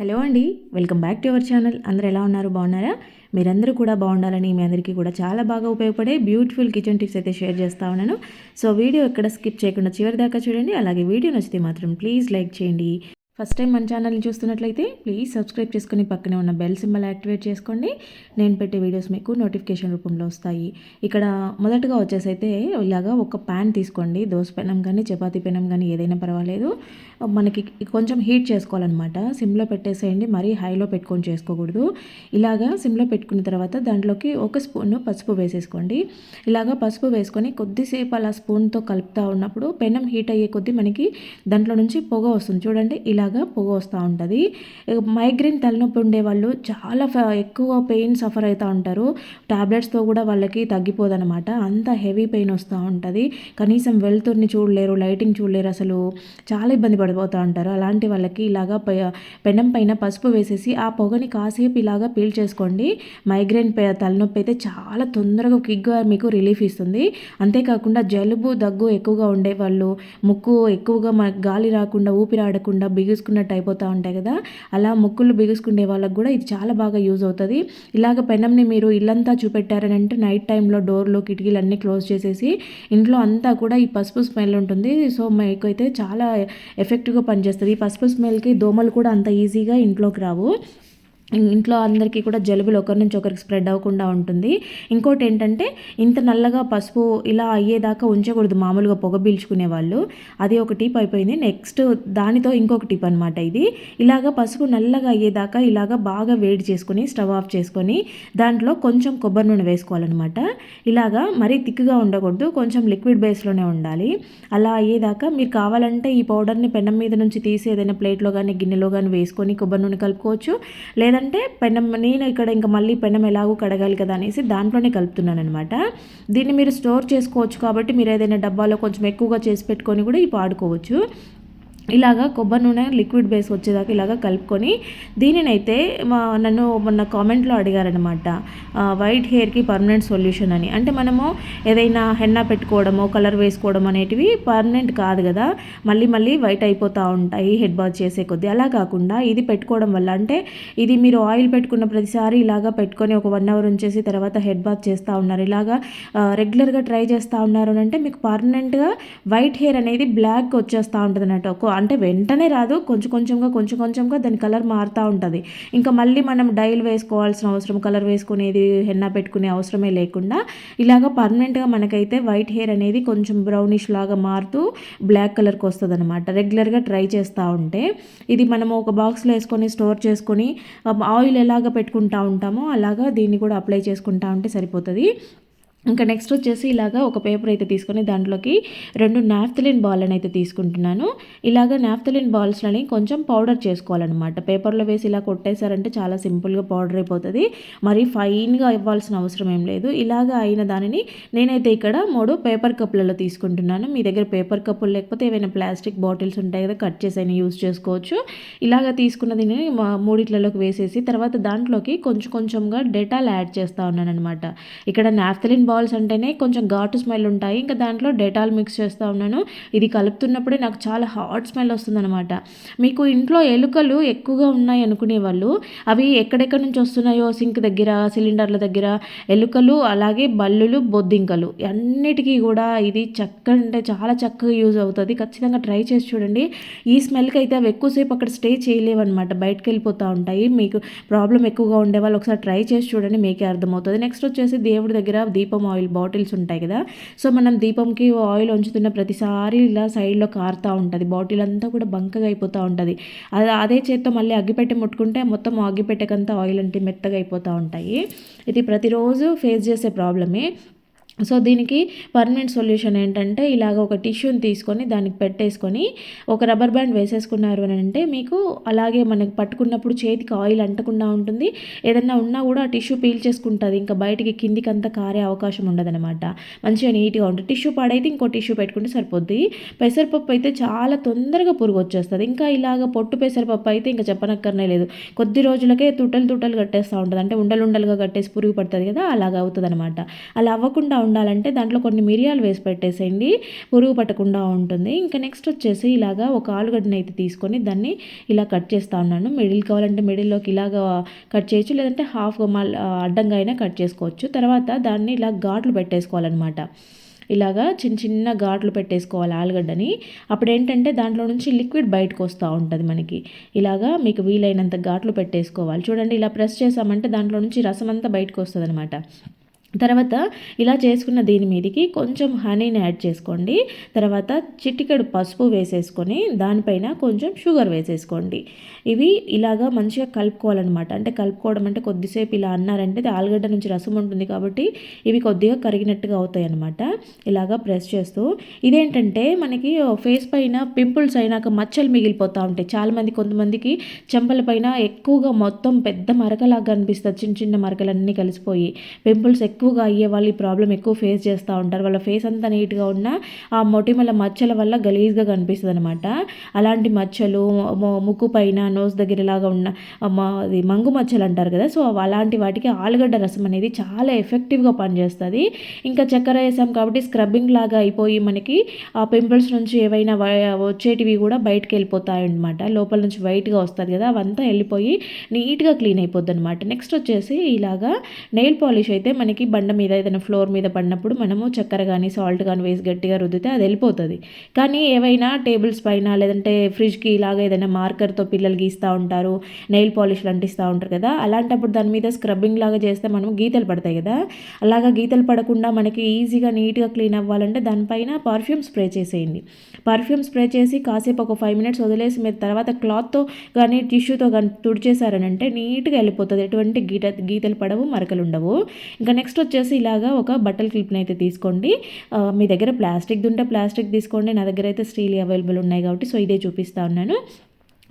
Hello అండి welcome back to our channel. అందరు ఎలా ఉన్నారు? బాగున్నారా? మీరందరూ కూడా బాగుండాలని మీ అందరికీ కూడా చాలా బాగా ఉపయోగపడే బ్యూటిఫుల్ కిచెన్ టిప్స్ అయితే షేర్ చేస్తా ఉన్నాను. సో వీడియో ఎక్కడ స్కిప్ చేయకుండా చివరి దాకా చూడండి. అలాగే వీడియో నచ్చితే మాత్రం ప్లీజ్ లైక్ చేయండి. ఫస్ట్ టైం మన ఛానల్ని చూస్తున్నట్లయితే ప్లీజ్ సబ్స్క్రైబ్ చేసుకుని పక్కనే ఉన్న బెల్ సింబల్ యాక్టివేట్ చేసుకోండి. నేను పెట్టే వీడియోస్ మీకు నోటిఫికేషన్ రూపంలో వస్తాయి. ఇక్కడ మొదటగా వచ్చేసి అయితే ఇలాగా ఒక ప్యాన్ తీసుకోండి. దోశ పెనం కానీ చపాతీ పెనం కానీ ఏదైనా పర్వాలేదు. మనకి కొంచెం హీట్ చేసుకోవాలన్నమాట. సిమ్లో పెట్టేసేయండి మరీ హైలో పెట్టుకొని చేసుకోకూడదు. ఇలాగా సిమ్లో పెట్టుకున్న తర్వాత దాంట్లోకి ఒక స్పూన్ పసుపు వేసేసుకోండి. ఇలాగా పసుపు వేసుకొని కొద్దిసేపు అలా స్పూన్తో కలుపుతూ ఉన్నప్పుడు పెనం హీట్ అయ్యే కొద్దీ మనకి దాంట్లో నుంచి పొగ వస్తుంది. చూడండి ఇలాగా పొగ వస్తూ ఉంటుంది. మైగ్రేన్ తలనొప్పి ఉండే వాళ్ళు చాలా ఎక్కువ పెయిన్ సఫర్ అవుతూ ఉంటారు. టాబ్లెట్స్తో కూడా వాళ్ళకి తగ్గిపోదనమాట అంత హెవీ పెయిన్ వస్తూ ఉంటుంది. కనీసం వెళ్తుర్ని చూడలేరు లైటింగ్ చూడలేరు అసలు. చాలా ఇబ్బంది పడుతుంది పడిపోతూ ఉంటారు. అలాంటి వాళ్ళకి ఇలాగా పెనం పైన పసుపు వేసేసి ఆ పొగని కాసేపు ఇలాగా పీల్ చేసుకోండి. మైగ్రేన్ తలనొప్పి అయితే చాలా తొందరగా క్విక్గా మీకు రిలీఫ్ ఇస్తుంది. అంతేకాకుండా జలుబు దగ్గు ఎక్కువగా ఉండే వాళ్ళు ముక్కు ఎక్కువగా గాలి రాకుండా ఊపిరాడకుండా ఆడకుండా బిగుసుకున్నట్టు అయిపోతూ ఉంటాయి కదా. అలా ముక్కులు బిగుసుకునే వాళ్ళకి కూడా ఇది చాలా బాగా యూజ్ అవుతుంది. ఇలాగ పెనంని మీరు ఇల్లంతా చూపెట్టారని అంటే నైట్ టైంలో డోర్లు కిటికీలు అన్నీ క్లోజ్ చేసేసి ఇంట్లో అంతా కూడా ఈ పసుపు స్మెల్ ఉంటుంది. సో మీకు అయితే చాలా ఎఫెక్టివ్గా పనిచేస్తుంది. ఈ పసుపు స్మెల్కి దోమలు కూడా అంత ఈజీగా ఇంట్లోకి రావు. ఇంట్లో అందరికీ కూడా జలుబులు ఒకరి నుంచి ఒకరికి స్ప్రెడ్ అవ్వకుండా ఉంటుంది. ఇంకోటి ఏంటంటే ఇంత నల్లగా పసుపు ఇలా అయ్యేదాకా ఉంచకూడదు మామూలుగా పొగ పీల్చుకునే వాళ్ళు. అది ఒక టిప్ అయిపోయింది. నెక్స్ట్ దానితో ఇంకొక టిప్ అనమాట ఇది. ఇలాగ పసుపు నల్లగా అయ్యేదాకా ఇలాగ బాగా వేడి చేసుకొని స్టవ్ ఆఫ్ చేసుకొని దాంట్లో కొంచెం కొబ్బరి నూనె వేసుకోవాలన్నమాట. ఇలాగా మరీ థిక్గా ఉండకూడదు కొంచెం లిక్విడ్ బేస్లోనే ఉండాలి. అలా అయ్యేదాకా మీరు కావాలంటే ఈ పౌడర్ని పెనం మీద నుంచి తీసి ఏదైనా ప్లేట్లో కానీ గిన్నెలో కానీ వేసుకొని కొబ్బరి నూనె కలుపుకోవచ్చు. లేదా లేదంటే పెనం నేను ఇక్కడ ఇంకా మళ్ళీ పెనం ఎలాగో కడగాలి కదా అనేసి దాంట్లోనే కలుపుతున్నాను అనమాట దీన్ని మీరు స్టోర్ చేసుకోవచ్చు కాబట్టి మీరు ఏదైనా డబ్బాలో కొంచెం ఎక్కువగా చేసి పెట్టుకొని కూడా ఇవి వాడుకోవచ్చు ఇలాగా కొబ్బరి నూనె లిక్విడ్ బేస్ వచ్చేదాకా ఇలాగా కలుపుకొని దీనినైతే నన్ను మొన్న కామెంట్లో అడిగారనమాట వైట్ హెయిర్కి పర్మనెంట్ సొల్యూషన్ అని. అంటే మనము ఏదైనా హెన్నా పెట్టుకోవడమో కలర్ వేసుకోవడం అనేటివి పర్మనెంట్ కాదు కదా మళ్ళీ మళ్ళీ వైట్ అయిపోతూ ఉంటాయి హెడ్ బాత్ చేసే కొద్దీ. అలా కాకుండా ఇది పెట్టుకోవడం వల్ల అంటే ఇది మీరు ఆయిల్ పెట్టుకున్న ప్రతిసారి ఇలాగా పెట్టుకొని ఒక వన్ అవర్ ఉంచేసి తర్వాత హెడ్ బాత్ చేస్తూ ఉన్నారు. ఇలాగా రెగ్యులర్గా ట్రై చేస్తూ ఉన్నారు అంటే మీకు పర్మనెంట్గా వైట్ హెయిర్ అనేది బ్లాక్ వచ్చేస్తూ ఉంటుంది అన్నట్టు అంటే వెంటనే రాదు. కొంచెం కొంచెంగా కొంచెం కొంచెంగా దాని కలర్ మారుతూ ఉంటుంది. ఇంకా మళ్ళీ మనం డైల్ వేసుకోవాల్సిన అవసరం కలర్ వేసుకునేది హెన్నా పెట్టుకునే అవసరమే లేకుండా ఇలాగ పర్మనెంట్గా మనకైతే వైట్ హెయిర్ అనేది కొంచెం బ్రౌనిష్ లాగా మారుతూ బ్లాక్ కలర్కి వస్తుంది అనమాట రెగ్యులర్గా ట్రై చేస్తూ ఉంటే ఇది మనము ఒక బాక్స్లో వేసుకొని స్టోర్ చేసుకొని ఆయిల్ ఎలాగ పెట్టుకుంటా ఉంటామో అలాగా దీన్ని కూడా అప్లై చేసుకుంటా ఉంటే సరిపోతుంది. ఇంకా నెక్స్ట్ వచ్చేసి ఇలాగా ఒక పేపర్ అయితే తీసుకొని దాంట్లోకి రెండు నాఫ్తలిన్ బాల్ని అయితే తీసుకుంటున్నాను. ఇలాగ నాఫ్తలిన్ బాల్స్లని కొంచెం పౌడర్ చేసుకోవాలన్నమాట. పేపర్లో వేసి ఇలా కొట్టేశారంటే చాలా సింపుల్గా పౌడర్ అయిపోతుంది. మరీ ఫైన్గా ఇవ్వాల్సిన అవసరం ఏం లేదు. ఇలాగ అయిన దానిని నేనైతే ఇక్కడ మూడు పేపర్ కప్పులలో తీసుకుంటున్నాను. మీ దగ్గర పేపర్ కప్పులు లేకపోతే ఏవైనా ప్లాస్టిక్ బాటిల్స్ ఉంటాయి కదా కట్ చేసి అయినా యూస్ చేసుకోవచ్చు. ఇలాగ తీసుకున్న దీనిని మూడిట్లలోకి వేసేసి తర్వాత దాంట్లోకి కొంచెం కొంచెంగా డెటాల్ యాడ్ చేస్తూ ఉన్నాను అనమాట ఇక్కడ నాఫ్తలిన్ బాల్స్ అంటేనే కొంచెం ఘాటు స్మెల్ ఉంటాయి. ఇంకా దాంట్లో డెటాల్ మిక్స్ చేస్తూ ఉన్నాను. ఇది కలుపుతున్నప్పుడే నాకు చాలా హాట్ స్మెల్ వస్తుందన్నమాట. మీకు ఇంట్లో ఎలుకలు ఎక్కువగా ఉన్నాయి అనుకునే వాళ్ళు అవి ఎక్కడెక్కడి నుంచి వస్తున్నాయో సింక్ దగ్గర సిలిండర్ల దగ్గర ఎలుకలు అలాగే బల్లులు బొద్దింకలు. అన్నిటికీ కూడా ఇది చక్క అంటే చాలా చక్కగా యూజ్ అవుతుంది. ఖచ్చితంగా ట్రై చేసి చూడండి. ఈ స్మెల్కి అయితే అవి ఎక్కువసేపు అక్కడ స్టే చేయలేవన్నమాట. బయటకు వెళ్ళిపోతూ ఉంటాయి. మీకు ప్రాబ్లం ఎక్కువగా ఉండే వాళ్ళు ఒకసారి ట్రై చేసి చూడండి. మీకే అర్థమవుతుంది. నెక్స్ట్ వచ్చేసి దేవుడి దగ్గర దీపం దీపం ఆయిల్ బాటిల్స్ ఉంటాయి కదా. సో మనం దీపంకి ఆయిల్ ఉంచుతున్న ప్రతిసారి ఇలా సైడ్లో కారుతూ ఉంటుంది. బాటిల్ అంతా కూడా బంకగా అయిపోతూ ఉంటుంది. అది అదే చేత్తో మళ్ళీ అగ్గిపెట్టె ముట్టుకుంటే మొత్తం అగ్గిపెట్టెకంతా ఆయిల్ అంటే మెత్తగా అయిపోతూ ఉంటాయి. ఇది ప్రతిరోజు ఫేస్ చేసే ప్రాబ్లమే. సో దీనికి పర్మనెంట్ సొల్యూషన్ ఏంటంటే ఇలాగ ఒక టిష్యూని తీసుకొని దానికి పెట్టేసుకొని ఒక రబ్బర్ బ్యాండ్ వేసేసుకున్నారు అని అంటే మీకు అలాగే మనకి పట్టుకున్నప్పుడు చేతికి ఆయిల్ అంటకుండా ఉంటుంది. ఏదన్నా ఉన్నా కూడా ఆ టిష్యూ పీల్చేసుకుంటుంది. ఇంకా బయటికి కిందికి అంతా కారే అవకాశం ఉండదనమాట మంచిగా నీట్గా ఉంటుంది టిష్యూ పాడైతే ఇంకో టిష్యూ పెట్టుకుంటే సరిపోద్ది. పెసరపప్పు అయితే చాలా తొందరగా పురుగు వచ్చేస్తుంది. ఇంకా ఇలాగ పొట్టు పెసరపప్పు అయితే ఇంకా చెప్పనక్కర్నే లేదు. కొద్ది రోజులకే తుట్టలు తుట్టలు కట్టేస్తూ ఉంటుంది. అంటే ఉండలు ఉండలుగా కట్టేసి పురుగు పడుతుంది కదా అలాగ అవుతుంది అనమాట అలా అవ్వకుండా ఉండాలంటే దాంట్లో కొన్ని మిరియాలు వేసి పెట్టేసేయండి. పురుగు పట్టకుండా ఉంటుంది. ఇంకా నెక్స్ట్ వచ్చేసి ఇలాగా ఒక ఆలుగడ్డని అయితే తీసుకొని దాన్ని ఇలా కట్ చేస్తూ ఉన్నాను. మిడిల్ కావాలంటే మిడిల్లోకి ఇలాగ కట్ చేయొచ్చు. లేదంటే హాఫ్ అడ్డంగా అయినా కట్ చేసుకోవచ్చు. తర్వాత దాన్ని ఇలా ఘాట్లు పెట్టేసుకోవాలన్నమాట. ఇలాగా చిన్న చిన్న ఘాట్లు పెట్టేసుకోవాలి ఆలుగడ్డని. అప్పుడు ఏంటంటే దాంట్లో నుంచి లిక్విడ్ బయటకు వస్తూ ఉంటుంది మనకి. ఇలాగా మీకు వీలైనంత ఘాట్లు పెట్టేసుకోవాలి. చూడండి ఇలా ప్రెస్ చేసామంటే దాంట్లో నుంచి రసం అంతా బయటకు వస్తుంది అనమాట తర్వాత ఇలా చేసుకున్న దీని మీదకి కొంచెం హనీని యాడ్ చేసుకోండి. తర్వాత చిటికెడు పసుపు వేసేసుకొని దానిపైన కొంచెం షుగర్ వేసేసుకోండి. ఇవి ఇలాగా మంచిగా కలుపుకోవాలన్నమాట. అంటే కలుపుకోవడం అంటే కొద్దిసేపు ఇలా అన్నారంటే ఆలుగడ్డ నుంచి రసం ఉంటుంది కాబట్టి ఇవి కొద్దిగా కరిగినట్టుగా అవుతాయి అన్నమాట ఇలాగా ప్రెస్ చేస్తూ ఇదేంటంటే మనకి ఫేస్ పైన పింపుల్స్ అయినాక మచ్చలు మిగిలిపోతూ ఉంటాయి. చాలామంది కొంతమందికి చెంపల పైన ఎక్కువగా మొత్తం పెద్ద మరకలాగా అనిపిస్తుంది. చిన్న చిన్న మరకలన్నీ కలిసిపోయి. పింపుల్స్ ఎక్కువ ఎక్కువగా అయ్యే వాళ్ళు ఈ ప్రాబ్లం ఎక్కువ ఫేస్ చేస్తూ ఉంటారు. వాళ్ళ ఫేస్ అంతా నీట్గా ఉన్న ఆ మొటిమల మచ్చల వల్ల గలీజ్గా కనిపిస్తుంది అనమాట అలాంటి మచ్చలు ముక్కు పైన నోస్ దగ్గర ఇలాగా ఉన్న అది మంగు మచ్చలు అంటారు కదా. సో అలాంటి వాటికి ఆలుగడ్డ రసం అనేది చాలా ఎఫెక్టివ్గా పనిచేస్తుంది. ఇంకా చక్కెర వేసాం కాబట్టి స్క్రబ్బింగ్ లాగా అయిపోయి మనకి ఆ పింపుల్స్ నుంచి ఏవైనా వచ్చేటివి కూడా బయటకు వెళ్ళిపోతాయి అనమాట లోపల నుంచి వైట్గా వస్తుంది కదా అవంతా వెళ్ళిపోయి నీట్గా క్లీన్ అయిపోద్ది అనమాట నెక్స్ట్ వచ్చేసి ఇలాగా నెయిల్ పాలిష్ అయితే మనకి బండ మీద ఏదైనా ఫ్లోర్ మీద పడినప్పుడు మనము చక్కెర కానీ సాల్ట్ కానీ వేసి గట్టిగా రుద్దితే అది వెళ్ళిపోతుంది. కానీ ఏవైనా టేబుల్స్ పైన లేదంటే ఫ్రిడ్జ్కి ఇలాగ ఏదైనా మార్కర్తో పిల్లలు గీస్తూ ఉంటారు నెయిల్ పాలిష్లు అంటిస్తూ ఉంటారు కదా అలాంటప్పుడు దాని మీద స్క్రబ్బింగ్ లాగా చేస్తే మనం గీతలు పడతాయి కదా. అలాగా గీతలు పడకుండా మనకి ఈజీగా నీట్గా క్లీన్ అవ్వాలంటే దానిపైన పర్ఫ్యూమ్ స్ప్రే చేసేయండి. పర్ఫ్యూమ్ స్ప్రే చేసి కాసేపు ఒక ఫైవ్ మినిట్స్ వదిలేసి మీరు తర్వాత క్లాత్తో కానీ టిష్యూతో కానీ తుడిచేశారనంటే నీట్గా వెళ్ళిపోతుంది. ఎటువంటి గీత గీతలు పడవు మరకలు ఉండవు ఇంకా నెక్స్ట్ వచ్చేసి ఇలాగా ఒక బట్టల క్లిప్ని అయితే తీసుకోండి మీ దగ్గర ప్లాస్టిక్ ఉంటే ప్లాస్టిక్ తీసుకోండి. నా దగ్గర అయితే స్టీల్ అవైలబుల్ ఉన్నాయి కాబట్టి సో ఇదే చూపిస్తా ఉన్నాను.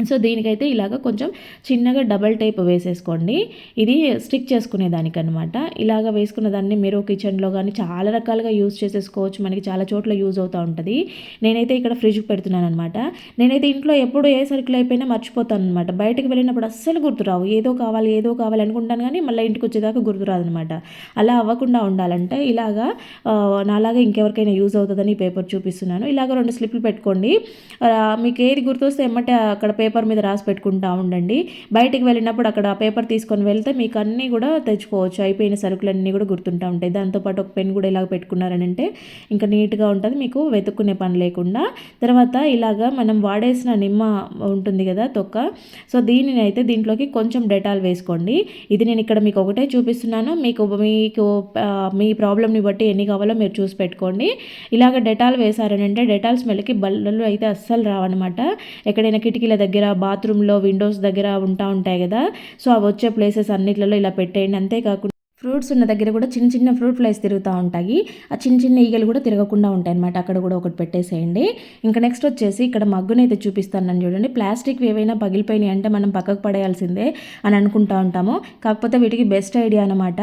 సో దీనికైతే ఇలాగ కొంచెం చిన్నగా డబల్ టైప్ వేసేసుకోండి. ఇది స్టిక్ చేసుకునే దానికనమాట ఇలాగ వేసుకున్న దాన్ని మీరు కిచెన్లో కానీ చాలా రకాలుగా యూజ్ చేసేసుకోవచ్చు. మనకి చాలా చోట్ల యూజ్ అవుతూ ఉంటుంది. నేనైతే ఇక్కడ ఫ్రిడ్జ్కి పెడుతున్నాను అనమాట నేనైతే ఇంట్లో ఎప్పుడు ఏ సరుకులు అయిపోయినా మర్చిపోతాను అనమాట బయటకు వెళ్ళినప్పుడు అస్సలు గుర్తురావు. ఏదో కావాలి ఏదో కావాలి అనుకుంటాను కానీ మళ్ళీ ఇంటికి వచ్చేదాకా గుర్తురాదు అనమాట అలా అవ్వకుండా ఉండాలంటే ఇలాగా నాలాగా ఇంకెవరికైనా యూజ్ అవుతుందని పేపర్ చూపిస్తున్నాను. ఇలాగ రెండు స్లిప్లు పెట్టుకోండి. మీకు ఏది గుర్తొస్తే ఎమ్మటే అక్కడ పేపర్ పేపర్ మీద రాసి పెట్టుకుంటా ఉండండి. బయటికి వెళ్ళినప్పుడు అక్కడ పేపర్ తీసుకొని వెళ్తే మీకు అన్నీ కూడా తెచ్చుకోవచ్చు. అయిపోయిన సరుకులన్నీ కూడా గుర్తుంటా ఉంటాయి. దాంతోపాటు ఒక పెన్ కూడా ఇలాగ పెట్టుకున్నారని అంటే ఇంకా నీట్గా ఉంటుంది. మీకు వెతుక్కునే పని లేకుండా. తర్వాత ఇలాగా మనం వాడేసిన నిమ్మ ఉంటుంది కదా తొక్క. సో దీనిని అయితే దీంట్లోకి కొంచెం డెటాల్ వేసుకోండి. ఇది నేను ఇక్కడ మీకు ఒకటే చూపిస్తున్నాను. మీకు మీకు మీ ప్రాబ్లమ్ని బట్టి ఎన్ని కావాలో మీరు చూసి పెట్టుకోండి. ఇలాగ డెటాల్ వేసారనంటే డెటాల్ స్మెల్కి బల్లలు అయితే అస్సలు రావన్నమాట. ఎక్కడైనా కిటికీల దగ్గర దగ్గర బాత్రూంలో విండోస్ దగ్గర ఉంటా ఉంటాయి కదా. సో అవి వచ్చే ప్లేసెస్ అన్నిట్లలో ఇలా పెట్టేయండి. అంతేకాకుండా ఫ్రూట్స్ ఉన్న దగ్గర కూడా చిన్న చిన్న ఫ్రూట్ ఫ్లైస్ తిరుగుతూ ఉంటాయి. ఆ చిన్న చిన్న ఈగలు కూడా తిరగకుండా ఉంటాయి అనమాట అక్కడ కూడా ఒకటి పెట్టేసేయండి. ఇంకా నెక్స్ట్ వచ్చేసి ఇక్కడ మగ్గునైతే చూపిస్తాను చూడండి. ప్లాస్టిక్ ఏవైనా పగిలిపోయినాయి అంటే మనం పక్కకు పడేయాల్సిందే అని అనుకుంటా ఉంటాము. కాకపోతే వీటికి బెస్ట్ ఐడియా అనమాట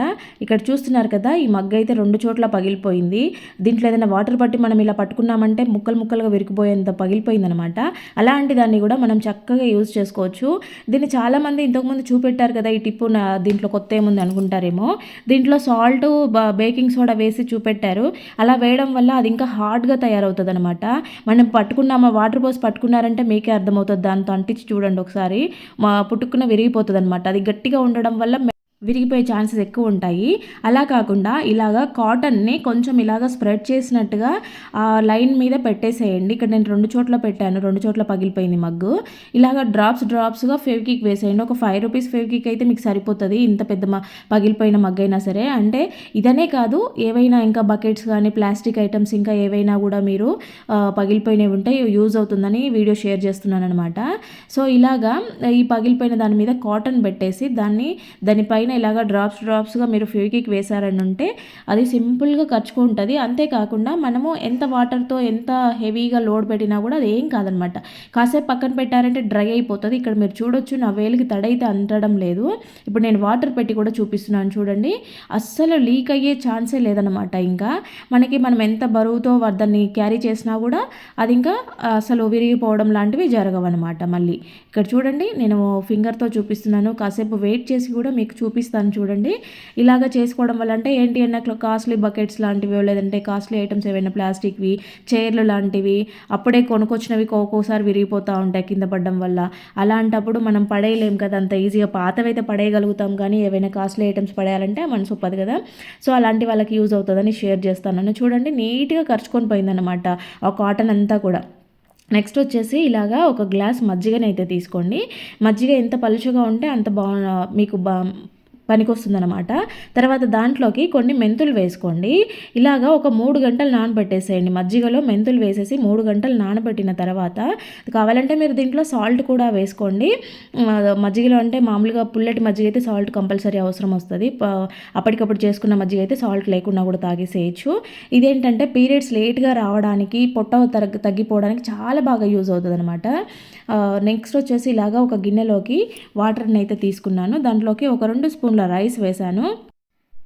ఇక్కడ చూస్తున్నారు కదా ఈ మగ్గు అయితే రెండు చోట్ల పగిలిపోయింది. దీంట్లో ఏదైనా వాటర్ పట్టి మనం ఇలా పట్టుకున్నామంటే ముక్కలు ముక్కలుగా విరిగిపోయేంత పగిలిపోయింది అనమాట అలాంటి దాన్ని కూడా మనం చక్కగా యూజ్ చేసుకోవచ్చు. దీన్ని చాలామంది ఇంతకుముందు చూపెట్టారు కదా ఈ టిప్పు దీంట్లో కొత్త ఏముంది అనుకుంటారేమో. దీంట్లో సాల్ట్ బేకింగ్ సోడా వేసి చూపెట్టారు. అలా వేయడం వల్ల అది ఇంకా హార్డ్గా తయారవుతుంది అనమాట మనం పట్టుకున్నామా వాటర్ పోసి పట్టుకున్నారంటే మీకే అర్థమవుతుంది. దాంతో అంటించి చూడండి ఒకసారి. మా పుట్టుకున్న విరిగిపోతుంది అనమాట అది గట్టిగా ఉండడం వల్ల విరిగిపోయే ఛాన్సెస్ ఎక్కువ ఉంటాయి. అలా కాకుండా ఇలాగా కాటన్ని కొంచెం ఇలాగ స్ప్రెడ్ చేసినట్టుగా ఆ లైన్ మీద పెట్టేసేయండి. ఇక్కడ నేను రెండు చోట్ల పెట్టాను. రెండు చోట్ల పగిలిపోయింది మగ్గు. ఇలాగ డ్రాప్స్ డ్రాప్స్గా ఫెవికిక్ వేసేయండి. ఒక ఫైవ్ రూపీస్ ఫెవికిక్ అయితే మీకు సరిపోతుంది. ఇంత పెద్ద పగిలిపోయిన మగ్గు అయినా సరే. అంటే ఇదనే కాదు ఏవైనా ఇంకా బకెట్స్ కానీ ప్లాస్టిక్ ఐటమ్స్ ఇంకా ఏవైనా కూడా మీరు పగిలిపోయినవి ఉంటే యూజ్ అవుతుందని వీడియో షేర్ చేస్తున్నాను అనమాట సో ఇలాగా ఈ పగిలిపోయిన దాని మీద కాటన్ పెట్టేసి దాన్ని దానిపై పైన ఇలాగ డ్రాప్స్ డ్రాప్స్గా మీరు ఫ్యూకిక్ వేశారని ఉంటే అది సింపుల్గా ఖర్చుకుంటుంది అంతేకాకుండా మనము ఎంత వాటర్తో ఎంత హెవీగా లోడ్ పెట్టినా కూడా అది ఏం కాదనమాట. కాసేపు పక్కన పెట్టారంటే డ్రై అయిపోతుంది. ఇక్కడ మీరు చూడొచ్చు నా వేలికి తడైతే అంటడం లేదు. ఇప్పుడు నేను వాటర్ పెట్టి కూడా చూపిస్తున్నాను చూడండి. అస్సలు లీక్ అయ్యే ఛాన్సే లేదనమాట ఇంకా. మనకి మనం ఎంత బరువుతో దాన్ని క్యారీ చేసినా కూడా అది ఇంకా అసలు విరిగిపోవడం లాంటివి జరగవన్నమాట మళ్ళీ. ఇక్కడ చూడండి నేను ఫింగర్తో చూపిస్తున్నాను. కాసేపు వెయిట్ చేసి కూడా మీకు చూపి చూపిస్తాను చూడండి. ఇలాగ చేసుకోవడం వల్ల అంటే ఏంటి అంటే కాస్ట్లీ బకెట్స్ లాంటివి లేదంటే కాస్ట్లీ ఐటమ్స్ ఏవైనా ప్లాస్టిక్వి చైర్లు లాంటివి అప్పుడే కొనుక్కొచ్చినవి ఒక్కోసారి విరిగిపోతూ ఉంటాయి కింద పడడం వల్ల. అలాంటప్పుడు మనం పడేయలేం కదా అంత ఈజీగా పాతవైతే పడేయగలుగుతాం కానీ ఏవైనా కాస్ట్లీ ఐటమ్స్ పడేయాలంటే మనసు ఒప్పదు కదా. సో అలాంటి వాళ్ళకి యూజ్ అవుతుందని షేర్ చేస్తాను. చూడండి నీట్గా ఖర్చుకొని పోయిందనమాట ఆ కాటన్ అంతా కూడా. నెక్స్ట్ వచ్చేసి ఇలాగా ఒక గ్లాస్ మజ్జిగనైతే తీసుకోండి. మజ్జిగ ఎంత పలుచగా ఉంటే అంత బా మీకు బా పనికొస్తుందనమాట తర్వాత దాంట్లోకి కొన్ని మెంతులు వేసుకోండి. ఇలాగా ఒక మూడు గంటలు నానబెట్టేసేయండి. మజ్జిగలో మెంతులు వేసేసి మూడు గంటలు నానబెట్టిన తర్వాత కావాలంటే మీరు దీంట్లో సాల్ట్ కూడా వేసుకోండి. మజ్జిగలో అంటే మామూలుగా పుల్లటి మజ్జిగ అయితే సాల్ట్ కంపల్సరీ అవసరం వస్తుంది. అప్పటికప్పుడు చేసుకున్న మజ్జిగ అయితే సాల్ట్ లేకుండా కూడా తాగేసేయచ్చు. ఇదేంటంటే పీరియడ్స్ లేట్గా రావడానికి పొట్ట తగ్గిపోవడానికి చాలా బాగా యూజ్ అవుతుంది అనమాట నెక్స్ట్ వచ్చేసి ఇలాగా ఒక గిన్నెలోకి వాటర్ని అయితే తీసుకున్నాను. దాంట్లోకి ఒక రెండు స్పూన్ స్పూన్ల రైస్ వేశాను.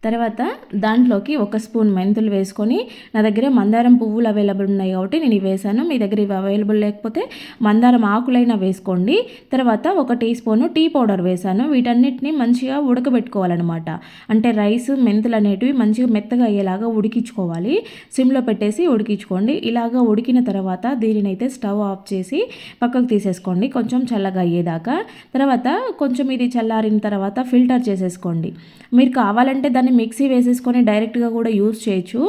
తర్వాత దాంట్లోకి ఒక స్పూన్ మెంతులు వేసుకొని నా దగ్గర మందారం పువ్వులు అవైలబుల్ ఉన్నాయి కాబట్టి నేను ఇవి వేసాను మీ దగ్గర ఇవి అవైలబుల్ లేకపోతే మందారం ఆకులైనా వేసుకోండి. తర్వాత ఒక టీ స్పూను టీ పౌడర్ వేసాను వీటన్నిటిని మంచిగా ఉడకబెట్టుకోవాలన్నమాట. అంటే రైస్ మెంతులు అనేటివి మంచిగా మెత్తగా అయ్యేలాగా ఉడికించుకోవాలి. సిమ్లో పెట్టేసి ఉడికించుకోండి. ఇలాగా ఉడికిన తర్వాత దీనినైతే స్టవ్ ఆఫ్ చేసి పక్కకు తీసేసుకోండి. కొంచెం చల్లగా అయ్యేదాకా. తర్వాత కొంచెం ఇది చల్లారిన తర్వాత ఫిల్టర్ చేసేసుకోండి. మీరు కావాలంటే దాన్ని దాన్ని మిక్సీ వేసేసుకొని డైరెక్ట్గా కూడా యూజ్ చేయొచ్చు.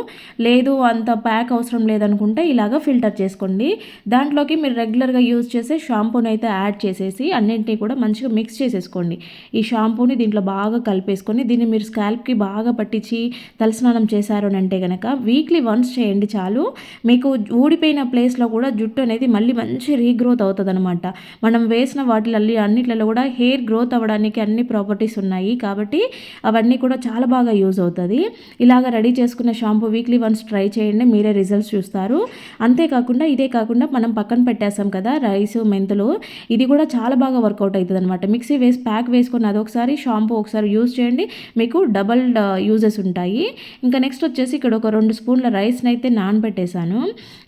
లేదు అంత ప్యాక్ అవసరం లేదనుకుంటే ఇలాగ ఫిల్టర్ చేసుకోండి. దాంట్లోకి మీరు రెగ్యులర్గా యూజ్ చేసే షాంపూని అయితే యాడ్ చేసేసి అన్నింటినీ కూడా మంచిగా మిక్స్ చేసేసుకోండి. ఈ షాంపూని దీంట్లో బాగా కలిపేసుకొని దీన్ని మీరు స్కాల్ప్కి బాగా పట్టించి తలస్నానం చేశారు అని అంటే కనుక వీక్లీ వన్స్ చేయండి చాలు. మీకు ఊడిపోయిన ప్లేస్లో కూడా జుట్టు అనేది మళ్ళీ మంచి రీగ్రోత్ అవుతుంది అనమాట మనం వేసిన వాటిలల్లి అన్నిట్లలో కూడా హెయిర్ గ్రోత్ అవ్వడానికి అన్ని ప్రాపర్టీస్ ఉన్నాయి కాబట్టి అవన్నీ కూడా చాలా బాగా బాగా యూజ్ అవుతుంది. ఇలాగ రెడీ చేసుకున్న షాంపూ వీక్లీ వన్స్ ట్రై చేయండి మీరే రిజల్ట్స్ చూస్తారు. అంతేకాకుండా ఇదే కాకుండా మనం పక్కన పెట్టేస్తాం కదా రైస్ మెంతులు ఇది కూడా చాలా బాగా వర్కౌట్ అవుతుంది అనమాట మిక్సీ వేసి ప్యాక్ వేసుకుని అదొకసారి షాంపూ ఒకసారి యూజ్ చేయండి మీకు డబల్ యూజెస్ ఉంటాయి. ఇంకా నెక్స్ట్ వచ్చేసి ఇక్కడ ఒక రెండు స్పూన్ల రైస్ని అయితే నానబెట్టేశాను.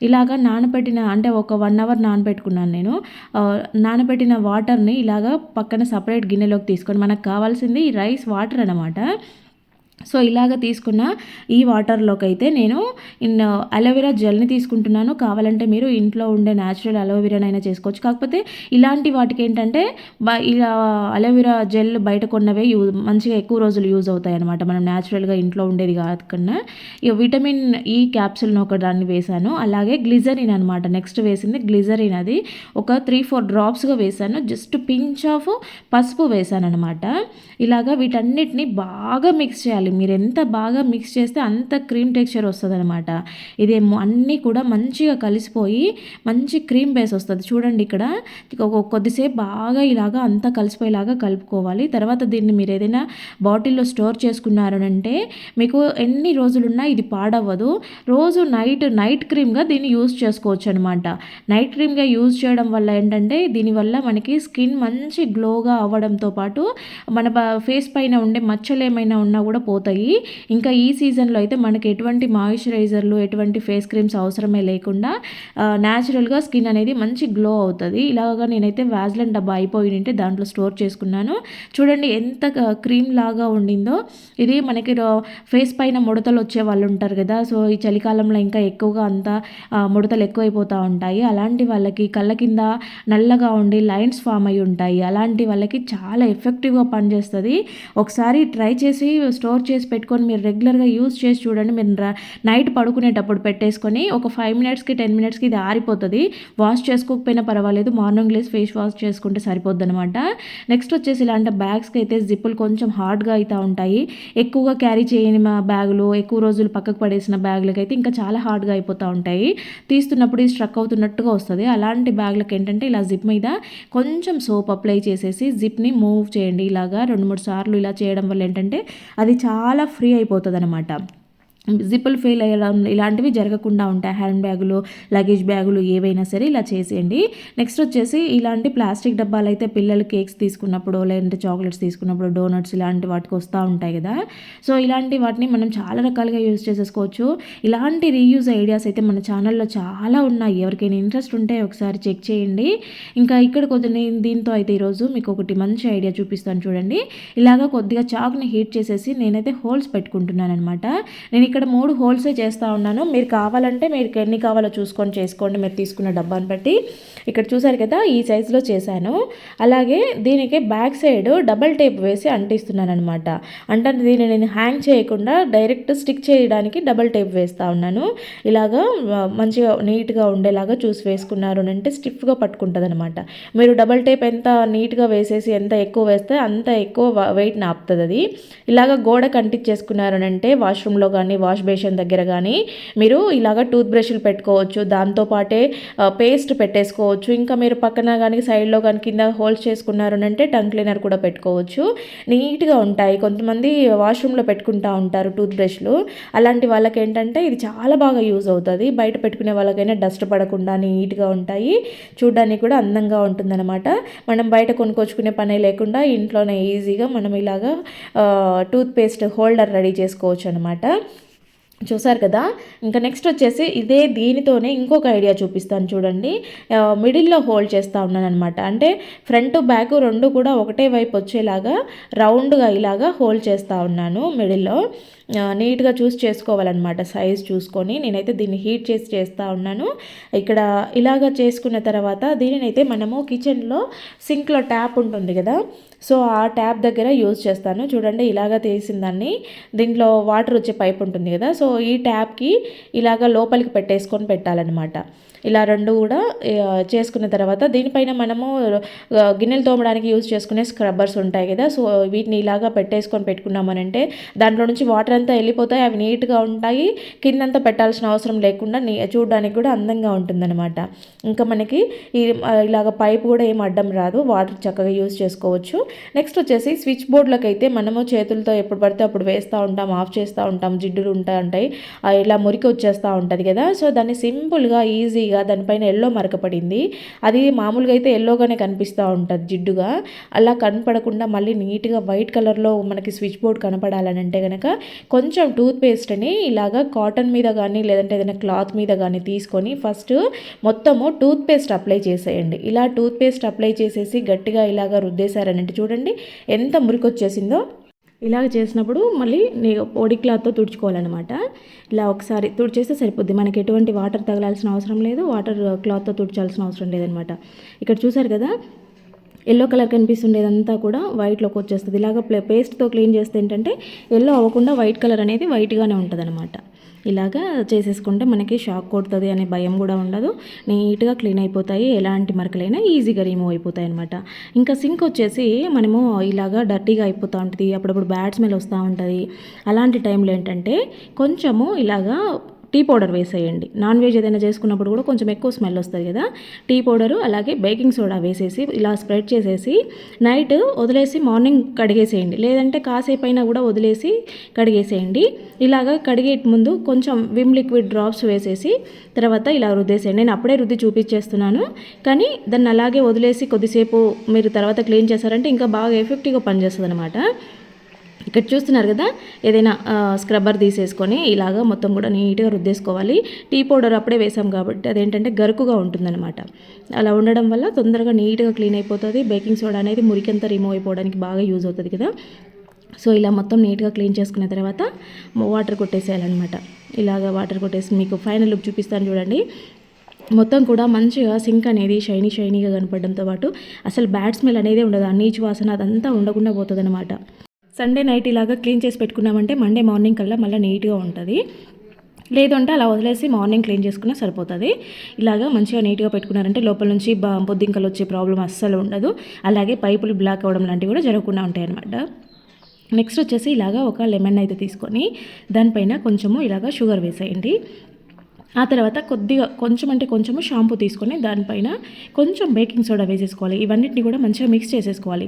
ఇలాగ నానబెట్టిన అంటే ఒక వన్ అవర్ నానబెట్టుకున్నాను నేను. నానబెట్టిన వాటర్ని ఇలాగ పక్కన సపరేట్ గిన్నెలోకి తీసుకొని మనకు కావాల్సింది రైస్ వాటర్ అనమాట సో ఇలాగ తీసుకున్న ఈ వాటర్లోకి అయితే నేను uh, అలోవెరా జెల్ని తీసుకుంటున్నాను. కావాలంటే మీరు ఇంట్లో ఉండే న్యాచురల్ అలోవెరానైనా చేసుకోవచ్చు. కాకపోతే ఇలాంటి వాటికి ఏంటంటే ఇలా అలోవెరా జెల్ బయట కొన్నవే యూజ్ మంచిగా ఎక్కువ రోజులు యూజ్ అవుతాయి అనమాట మనం న్యాచురల్గా ఇంట్లో ఉండేది కాకుండా ఇక విటమిన్ ఈ క్యాప్సిల్ని ఒక దాన్ని వేశాను. అలాగే గ్లిజరిన్ అనమాట నెక్స్ట్ వేసింది గ్లిజరిన్ అది. ఒక త్రీ ఫోర్ డ్రాప్స్గా వేశాను. జస్ట్ పించ్ ఆఫ్ పసుపు వేశాను అనమాట ఇలాగా వీటన్నిటిని బాగా మిక్స్ చేయాలి. మీరు ఎంత బాగా మిక్స్ చేస్తే అంత క్రీమ్ టెక్స్చర్ వస్తుంది అనమాట ఇది అన్నీ కూడా మంచిగా కలిసిపోయి మంచి క్రీమ్ బేస్ వస్తుంది. చూడండి ఇక్కడ. కొద్దిసేపు బాగా ఇలాగా అంతా కలిసిపోయేలాగా కలుపుకోవాలి. తర్వాత దీన్ని మీరు ఏదైనా బాటిల్లో స్టోర్ చేసుకున్నారనంటే మీకు ఎన్ని రోజులున్నా ఇది పాడవ్వదు. రోజు నైట్ నైట్ క్రీమ్గా దీన్ని యూజ్ చేసుకోవచ్చు అనమాట నైట్ క్రీమ్గా యూజ్ చేయడం వల్ల ఏంటంటే దీనివల్ల మనకి స్కిన్ మంచి గ్లోగా అవ్వడంతో పాటు మన ఫేస్ పైన ఉండే మచ్చలు ఏమైనా ఉన్నా కూడా పోతాయి. ఇంకా ఈ సీజన్లో అయితే మనకి ఎటువంటి మాయిశ్చరైజర్లు ఎటువంటి ఫేస్ క్రీమ్స్ అవసరమే లేకుండా న్యాచురల్గా స్కిన్ అనేది మంచి గ్లో అవుతుంది. ఇలాగా నేనైతే వ్యాజ్లన్ డబ్బా అయిపోయి ఉంటే దాంట్లో స్టోర్ చేసుకున్నాను. చూడండి ఎంత క్రీమ్ లాగా ఉండిందో. ఇది మనకి ఫేస్ పైన ముడతలు వచ్చే వాళ్ళు ఉంటారు కదా సో ఈ చలికాలంలో ఇంకా ఎక్కువగా అంతా ముడతలు ఎక్కువైపోతూ ఉంటాయి. అలాంటి వాళ్ళకి కళ్ళ కింద నల్లగా ఉండి లైన్స్ ఫామ్ అయి ఉంటాయి. అలాంటి వాళ్ళకి చాలా ఎఫెక్టివ్గా పనిచేస్తుంది. ఒకసారి ట్రై చేసి స్టోర్ చేసి పెట్టుకొని మీరు రెగ్యులర్గా యూస్ చేసి చూడండి. మీరు నైట్ పడుకునేటప్పుడు పెట్టేసుకొని ఒక ఫైవ్ మినిట్స్కి టెన్ మినిట్స్కి ఇది ఆరిపోతుంది. వాష్ చేసుకోకపోయినా పర్వాలేదు. మార్నింగ్ లేసి ఫేస్ వాష్ చేసుకుంటే సరిపోద్ది అనమాట నెక్స్ట్ వచ్చేసి ఇలాంటి బ్యాగ్స్కి అయితే జిప్పులు కొంచెం హార్డ్గా అవుతూ ఉంటాయి. ఎక్కువగా క్యారీ చేయని బ్యాగులు ఎక్కువ రోజులు పక్కకు పడేసిన బ్యాగులకి అయితే ఇంకా చాలా హార్డ్గా అయిపోతూ ఉంటాయి. తీస్తున్నప్పుడు ఇది స్ట్రక్ అవుతున్నట్టుగా వస్తుంది. అలాంటి బ్యాగ్లకు ఏంటంటే ఇలా జిప్ మీద కొంచెం సోప్ అప్లై చేసేసి జిప్ని మూవ్ చేయండి. ఇలాగా రెండు మూడు సార్లు ఇలా చేయడం వల్ల ఏంటంటే అది చాలా చాలా ఫ్రీ అయిపోతుంది అనమాట జిప్పులు ఫెయిల్ అయ్యడం ఇలాంటివి జరగకుండా ఉంటాయి. హ్యాండ్ బ్యాగులు లగేజ్ బ్యాగులు ఏవైనా సరే ఇలా చేసేయండి. నెక్స్ట్ వచ్చేసి ఇలాంటి ప్లాస్టిక్ డబ్బాలు అయితే పిల్లలు కేక్స్ తీసుకున్నప్పుడు లేదంటే చాక్లెట్స్ తీసుకున్నప్పుడు డోనట్స్ ఇలాంటి వాటికి వస్తూ ఉంటాయి కదా. సో ఇలాంటి వాటిని మనం చాలా రకాలుగా యూజ్ చేసేసుకోవచ్చు. ఇలాంటి రీయూజ్ ఐడియాస్ అయితే మన ఛానల్లో చాలా ఉన్నాయి. ఎవరికైనా ఇంట్రెస్ట్ ఉంటే ఒకసారి చెక్ చేయండి. ఇంకా ఇక్కడ కొద్దిగా దీంతో అయితే ఈరోజు మీకు ఒకటి మంచి ఐడియా చూపిస్తాను చూడండి. ఇలాగా కొద్దిగా చాక్ని హీట్ చేసేసి నేనైతే హోల్స్ పెట్టుకుంటున్నాను అనమాట నేను ఇక్కడ మూడు హోల్సే చేస్తూ ఉన్నాను. మీరు కావాలంటే మీరు ఎన్ని కావాలో చూసుకొని చేసుకోండి. మీరు తీసుకున్న డబ్బాని బట్టి. ఇక్కడ చూసారు కదా ఈ సైజులో చేశాను. అలాగే దీనికి బ్యాక్ సైడ్ డబల్ టేప్ వేసి అంటిస్తున్నాను అనమాట అంటే దీన్ని నేను హ్యాంగ్ చేయకుండా డైరెక్ట్ స్టిక్ చేయడానికి డబల్ టేప్ వేస్తూ ఉన్నాను. ఇలాగా మంచిగా నీట్గా ఉండేలాగా చూసి వేసుకున్నారు అంటే స్టిఫ్గా పట్టుకుంటుంది అనమాట మీరు డబల్ టేప్ ఎంత నీట్గా వేసేసి ఎంత ఎక్కువ వేస్తే అంత ఎక్కువ వెయిట్ నాపుతుంది అది. ఇలాగ గోడ కంటించేసుకున్నారు అంటే వాష్రూమ్లో కానీ వాష్ బేషన్ దగ్గర కానీ మీరు ఇలాగ టూత్ బ్రష్లు పెట్టుకోవచ్చు దాంతోపాటే పేస్ట్ పెట్టేసుకోవచ్చు. ఇంకా మీరు పక్కన కానీ సైడ్లో కానీ కింద హోల్స్ చేసుకున్నారు అంటే టంగ్ క్లీనర్ కూడా పెట్టుకోవచ్చు. నీట్గా ఉంటాయి. కొంతమంది వాష్రూమ్లో పెట్టుకుంటూ ఉంటారు టూత్ బ్రష్లు అలాంటి వాళ్ళకి ఏంటంటే ఇది చాలా బాగా యూజ్ అవుతుంది. బయట పెట్టుకునే వాళ్ళకైనా డస్ట్ పడకుండా నీట్గా ఉంటాయి. చూడడానికి కూడా అందంగా ఉంటుందన్నమాట. మనం బయట కొనుక్కొచ్చుకునే పనే లేకుండా ఇంట్లోనే ఈజీగా మనం ఇలాగా టూత్ పేస్ట్ హోల్డర్ రెడీ చేసుకోవచ్చు అనమాట చూసారు కదా? ఇంకా నెక్స్ట్ వచ్చేసి ఇదే దీనితోనే ఇంకొక ఐడియా చూపిస్తాను చూడండి. మిడిల్లో హోల్డ్ చేస్తూ ఉన్నాను అనమాట అంటే ఫ్రంట్ బ్యాక్ రెండు కూడా ఒకటే వైపు వచ్చేలాగా రౌండ్గా ఇలాగా హోల్డ్ చేస్తూ ఉన్నాను మిడిల్లో నీట్గా చూస్ చేసుకోవాలన్నమాట సైజ్ చూసుకొని. నేనైతే దీన్ని హీట్ చేసి చేస్తూ ఉన్నాను. ఇక్కడ ఇలాగ చేసుకున్న తర్వాత దీనినైతే మనము కిచెన్లో సింక్లో ట్యాప్ ఉంటుంది కదా సో ఆ ట్యాప్ దగ్గర యూజ్ చేస్తాను. చూడండి ఇలాగ తీసిన దాన్ని దీంట్లో వాటర్ వచ్చే పైప్ ఉంటుంది కదా సో ఈ ట్యాప్కి ఇలాగ లోపలికి పెట్టేసుకొని పెట్టాలన్నమాట. ఇలా రెండు కూడా చేసుకున్న తర్వాత దీనిపైన మనము గిన్నెలు తోమడానికి యూజ్ చేసుకునే స్క్రబ్బర్స్ ఉంటాయి కదా. సో వీటిని ఇలాగా పెట్టేసుకొని పెట్టుకున్నామనంటే దాంట్లో నుంచి వాటర్ అంతా వెళ్ళిపోతాయి. అవి నీట్గా ఉంటాయి. కిందంతా పెట్టాల్సిన అవసరం లేకుండా చూడడానికి కూడా అందంగా ఉంటుందన్నమాట. ఇంకా మనకి ఇలాగ పైప్ కూడా ఏం అడ్డం రాదు. వాటర్ చక్కగా యూజ్ చేసుకోవచ్చు. నెక్స్ట్ వచ్చేసి స్విచ్ బోర్డులకు అయితే మనము చేతులతో ఎప్పుడు పడితే అప్పుడు వేస్తూ ఉంటాం ఆఫ్ చేస్తూ ఉంటాం జిడ్డులు ఉంటా ఉంటాయి. ఇలా మురికి వచ్చేస్తూ ఉంటుంది కదా. సో దాన్ని సింపుల్గా ఈజీగా కొద్దిగా దానిపైన ఎల్లో మరకపడింది. అది మామూలుగా అయితే ఎల్లోగానే కనిపిస్తూ ఉంటుంది జిడ్డుగా. అలా కనపడకుండా మళ్ళీ నీట్గా వైట్ కలర్లో మనకి స్విచ్ బోర్డ్ కనపడాలని అంటే కనుక కొంచెం టూత్ పేస్ట్ని ఇలాగా కాటన్ మీద కానీ లేదంటే ఏదైనా క్లాత్ మీద కానీ తీసుకొని ఫస్ట్ మొత్తము టూత్ పేస్ట్ అప్లై చేసేయండి. ఇలా టూత్ పేస్ట్ అప్లై చేసేసి గట్టిగా ఇలాగా రుద్దేశారనంటే చూడండి ఎంత మురికి వచ్చేసిందో ఇలాగ చేసినప్పుడు మళ్ళీ పొడి క్లాత్తో తుడుచుకోవాలన్నమాట. ఇలా ఒకసారి తుడిచేస్తే సరిపోద్ది. మనకి ఎటువంటి వాటర్ తగలాల్సిన అవసరం లేదు. వాటర్ క్లాత్తో తుడిచాల్సిన అవసరం లేదనమాట ఇక్కడ చూసారు కదా ఎల్లో కలర్ కనిపిస్తుండేదంతా కూడా వైట్లోకి వచ్చేస్తుంది. ఇలాగ పేస్ట్తో క్లీన్ చేస్తే ఏంటంటే ఎల్లో అవ్వకుండా వైట్ కలర్ అనేది వైట్గానే ఉంటుంది అనమాట ఇలాగా చేసేసుకుంటే మనకి షాక్ కొడుతుంది అనే భయం కూడా ఉండదు. నీట్గా క్లీన్ అయిపోతాయి ఎలాంటి మరకలైనా ఈజీగా రిమూవ్ అయిపోతాయి అనమాట ఇంకా సింక్ వచ్చేసి మనము ఇలాగా డర్టీగా అయిపోతూ ఉంటుంది అప్పుడప్పుడు బ్యాడ్ స్మెల్ వస్తూ ఉంటుంది. అలాంటి టైంలో ఏంటంటే కొంచెము ఇలాగా టీ పౌడర్ వేసేయండి. నాన్ వెజ్ ఏదైనా చేసుకున్నప్పుడు కూడా కొంచెం ఎక్కువ స్మెల్ వస్తుంది కదా. టీ పౌడరు అలాగే బేకింగ్ సోడా వేసేసి ఇలా స్ప్రెడ్ చేసేసి నైట్ వదిలేసి మార్నింగ్ కడిగేసేయండి. లేదంటే కాసేపు అయినా కూడా వదిలేసి కడిగేసేయండి. ఇలాగ కడిగే ముందు కొంచెం విమ్ లిక్విడ్ డ్రాప్స్ వేసేసి తర్వాత ఇలా రుద్దేసేయండి. నేను అప్పుడే రుద్ది చూపించేస్తున్నాను. కానీ దాన్ని అలాగే వదిలేసి కొద్దిసేపు మీరు తర్వాత క్లీన్ చేశారంటే ఇంకా బాగా ఎఫెక్టివ్గా పనిచేస్తుంది అనమాట ఇక్కడ చూస్తున్నారు కదా ఏదైనా స్క్రబ్బర్ తీసేసుకొని ఇలాగా మొత్తం కూడా నీట్గా రుద్దేసుకోవాలి. టీ పౌడర్ అప్పుడే వేసాం కాబట్టి అదేంటంటే గరుకుగా ఉంటుందన్నమాట. అలా ఉండడం వల్ల తొందరగా నీట్గా క్లీన్ అయిపోతుంది. బేకింగ్ సోడా అనేది మురికంతా రిమూవ్ అయిపోవడానికి బాగా యూజ్ అవుతుంది కదా. సో ఇలా మొత్తం నీట్గా క్లీన్ చేసుకున్న తర్వాత వాటర్ కొట్టేసేయాలన్నమాట. ఇలాగ వాటర్ కొట్టేసి మీకు ఫైనల్ లుక్ చూపిస్తాను చూడండి. మొత్తం కూడా మంచిగా సింక్ అనేది షైనీ షైనీగా కనపడడంతో పాటు అసలు బ్యాడ్ స్మెల్ అనేది ఉండదు. ఆ నీచు వాసన అదంతా ఉండకుండా పోతుంది అనమాట సండే నైట్ ఇలాగా క్లీన్ చేసి పెట్టుకున్నామంటే మండే మార్నింగ్ కల్లా మళ్ళీ నీట్గా ఉంటుంది. లేదంటే అలా వదిలేసి మార్నింగ్ క్లీన్ చేసుకున్నా సరిపోతుంది. ఇలాగా మంచిగా నీట్గా పెట్టుకున్నారంటే లోపల నుంచి బొద్దింకలు వచ్చే ప్రాబ్లం అస్సలు ఉండదు. అలాగే పైపులు బ్లాక్ అవ్వడం లాంటివి కూడా జరగకుండా ఉంటాయి అనమాట నెక్స్ట్ వచ్చేసి ఇలాగా ఒక లెమన్ అయితే తీసుకొని దానిపైన కొంచెము ఇలాగా షుగర్ వేసేయండి. ఆ తర్వాత కొద్దిగా కొంచెం అంటే కొంచెము షాంపూ తీసుకొని దానిపైన కొంచెం బేకింగ్ సోడా వేసేసుకోవాలి. ఇవన్నిటిని కూడా మంచిగా మిక్స్ చేసేసుకోవాలి.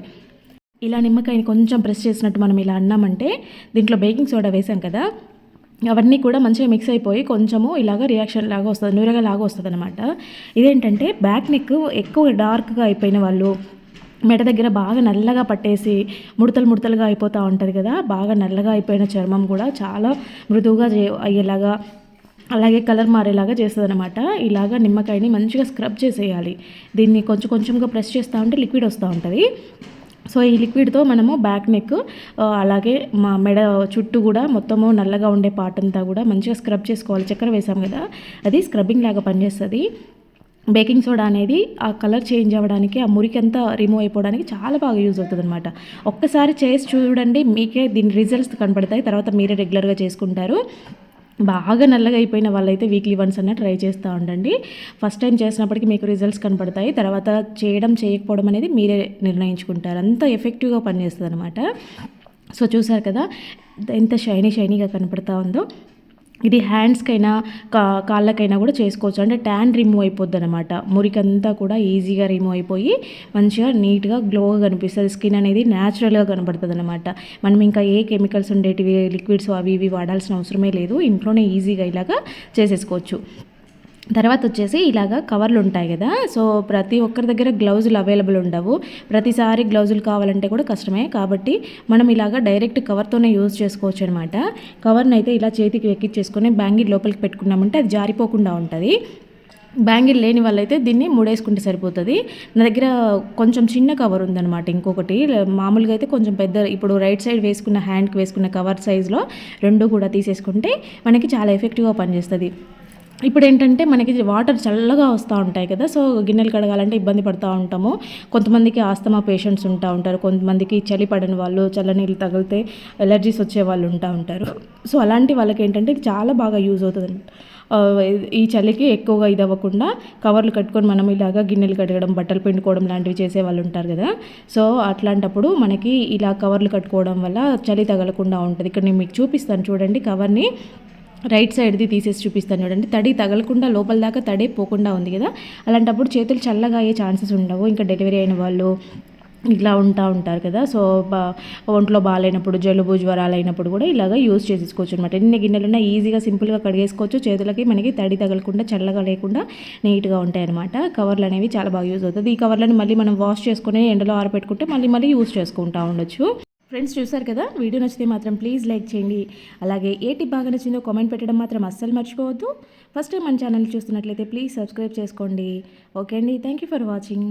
ఇలా నిమ్మకాయని కొంచెం ప్రెస్ చేసినట్టు మనం ఇలా అన్నామంటే దీంట్లో బేకింగ్ సోడా వేసాం కదా అవన్నీ కూడా మంచిగా మిక్స్ అయిపోయి కొంచెము ఇలాగ రియాక్షన్ లాగా వస్తుంది నూరగా లాగా వస్తుంది అనమాట ఇదేంటంటే బ్యాక్ నెక్ ఎక్కువ డార్క్గా అయిపోయిన వాళ్ళు మెడ దగ్గర బాగా నల్లగా పట్టేసి ముడతలు ముడతలుగా అయిపోతూ ఉంటుంది కదా బాగా నల్లగా అయిపోయిన చర్మం కూడా చాలా మృదువుగా అయ్యేలాగా అలాగే కలర్ మారేలాగా చేస్తుంది అనమాట ఇలాగ నిమ్మకాయని మంచిగా స్క్రబ్ చేసేయాలి. దీన్ని కొంచెం కొంచెంగా ప్రెస్ చేస్తూ ఉంటే లిక్విడ్ వస్తూ ఉంటుంది. సో ఈ లిక్విడ్తో మనము బ్యాక్ నెక్ అలాగే మా మెడ చుట్టూ కూడా మొత్తము నల్లగా ఉండే పార్ట్ అంతా కూడా మంచిగా స్క్రబ్ చేసుకోవాలి. చక్కెర వేసాం కదా అది స్క్రబ్బింగ్ లాగా పనిచేస్తుంది. బేకింగ్ సోడా అనేది ఆ కలర్ చేంజ్ అవ్వడానికి ఆ మురికి అంతా రిమూవ్ అయిపోవడానికి చాలా బాగా యూజ్ అవుతుంది అనమాట ఒక్కసారి చేసి చూడండి మీకే దీని రిజల్ట్స్ కనపడతాయి. తర్వాత మీరే రెగ్యులర్గా చేసుకుంటారు. బాగా నల్లగా అయిపోయిన వాళ్ళైతే వీక్లీ వన్స్ అన్న ట్రై చేస్తూ ఉండండి. ఫస్ట్ టైం చేసినప్పటికీ మీకు రిజల్ట్స్ కనపడతాయి. తర్వాత చేయడం చేయకపోవడం అనేది మీరే నిర్ణయించుకుంటారు. అంత ఎఫెక్టివ్గా పనిచేస్తుంది అనమాట సో చూసారు కదా ఎంత షైనీ షైనీగా కనపడతా ఉందో. ఇది హ్యాండ్స్కైనా కా కాళ్ళకైనా కూడా చేసుకోవచ్చు. అంటే ట్యాన్ రిమూవ్ అయిపోద్ది అనమాట మురికంతా కూడా ఈజీగా రిమూవ్ అయిపోయి మంచిగా నీట్గా గ్లోగా కనిపిస్తుంది. స్కిన్ అనేది న్యాచురల్గా కనబడుతుంది అనమాట మనం ఇంకా ఏ కెమికల్స్ ఉండేటివి లిక్విడ్స్ అవి ఇవి వాడాల్సిన అవసరమే లేదు. ఇంట్లోనే ఈజీగా ఇలాగా చేసేసుకోవచ్చు. తర్వాత వచ్చేసి ఇలాగ కవర్లు ఉంటాయి కదా. సో ప్రతి ఒక్కరి దగ్గర గ్లౌజులు అవైలబుల్ ఉండవు. ప్రతిసారి గ్లౌజులు కావాలంటే కూడా కష్టమే. కాబట్టి మనం ఇలాగ డైరెక్ట్ కవర్తోనే యూజ్ చేసుకోవచ్చు అనమాట కవర్ని అయితే ఇలా చేతికి ఎక్కించేసుకొని బ్యాంగిల్ లోపలికి పెట్టుకున్నామంటే అది జారిపోకుండా ఉంటుంది. బ్యాంగిల్ లేని వాళ్ళైతే దీన్ని ముడేసుకుంటే సరిపోతుంది. నా దగ్గర కొంచెం చిన్న కవర్ ఉందన్నమాట ఇంకొకటి. మామూలుగా అయితే కొంచెం పెద్ద ఇప్పుడు రైట్ సైడ్ వేసుకున్న హ్యాండ్కి వేసుకున్న కవర్ సైజులో రెండు కూడా తీసేసుకుంటే మనకి చాలా ఎఫెక్టివ్గా పనిచేస్తుంది. ఇప్పుడు ఏంటంటే మనకి వాటర్ చల్లగా వస్తూ ఉంటాయి కదా సో గిన్నెలు కడగాలంటే ఇబ్బంది పడుతూ ఉంటాము. కొంతమందికి ఆస్తమా పేషెంట్స్ ఉంటా ఉంటారు కొంతమందికి చలి పడని వాళ్ళు చల్లనీళ్ళు తగిలితే ఎలర్జీస్ వచ్చే వాళ్ళు ఉంటా ఉంటారు. సో అలాంటి వాళ్ళకి ఏంటంటే చాలా బాగా యూజ్ అవుతుంది ఈ చలికి ఎక్కువగా ఇది అవ్వకుండా కవర్లు కట్టుకొని మనం ఇలాగా గిన్నెలు కడగడం బట్టలు పిండుకోవడం లాంటివి చేసే వాళ్ళు ఉంటారు కదా. సో అట్లాంటప్పుడు మనకి ఇలా కవర్లు కట్టుకోవడం వల్ల చలి తగలకుండా ఉంటుంది. ఇక్కడ నేను మీకు చూపిస్తాను చూడండి కవర్ని. రైట్ సైడ్ది తీసేసి చూపిస్తాను చూడండి. తడి తగలకుండా లోపల దాకా తడే పోకుండా ఉంది కదా. అలాంటప్పుడు చేతులు చల్లగా అయ్యే ఛాన్సెస్ ఉండవు. ఇంకా డెలివరీ అయిన వాళ్ళు ఇట్లా ఉంటా ఉంటారు కదా. సో బా ఒంట్లో బాగాలేనప్పుడు జలుబు జ్వరాలు అయినప్పుడు కూడా ఇలాగ యూజ్ చేసేసుకోవచ్చు అనమాట ఎన్ని గిన్నెలున్నా ఈజీగా సింపుల్గా కడిగేసుకోవచ్చు. చేతులకి మనకి తడి తగలకుండా చల్లగా లేకుండా నీట్గా ఉంటాయి అనమాట కవర్లు అనేవి చాలా బాగా యూజ్ అవుతుంది ఈ కవర్లను మళ్ళీ మనం వాష్ చేసుకుని ఎండలో ఆరబెట్టుకుంటే మళ్ళీ మళ్ళీ యూజ్ చేసుకుంటూ ఉండొచ్చు. ఫ్రెండ్స్ చూసారు కదా? వీడియో నచ్చితే మాత్రం ప్లీజ్ లైక్ చేయండి. అలాగే ఏ టిప్ బాగా నచ్చిందో కామెంట్ పెట్టడం మాత్రం అస్సలు మర్చిపోవద్దు. ఫస్ట్ టైం మన ఛానల్ చూస్తున్నట్లయితే ప్లీజ్ సబ్స్క్రైబ్ చేసుకోండి. ఓకే అండి? Thank you for watching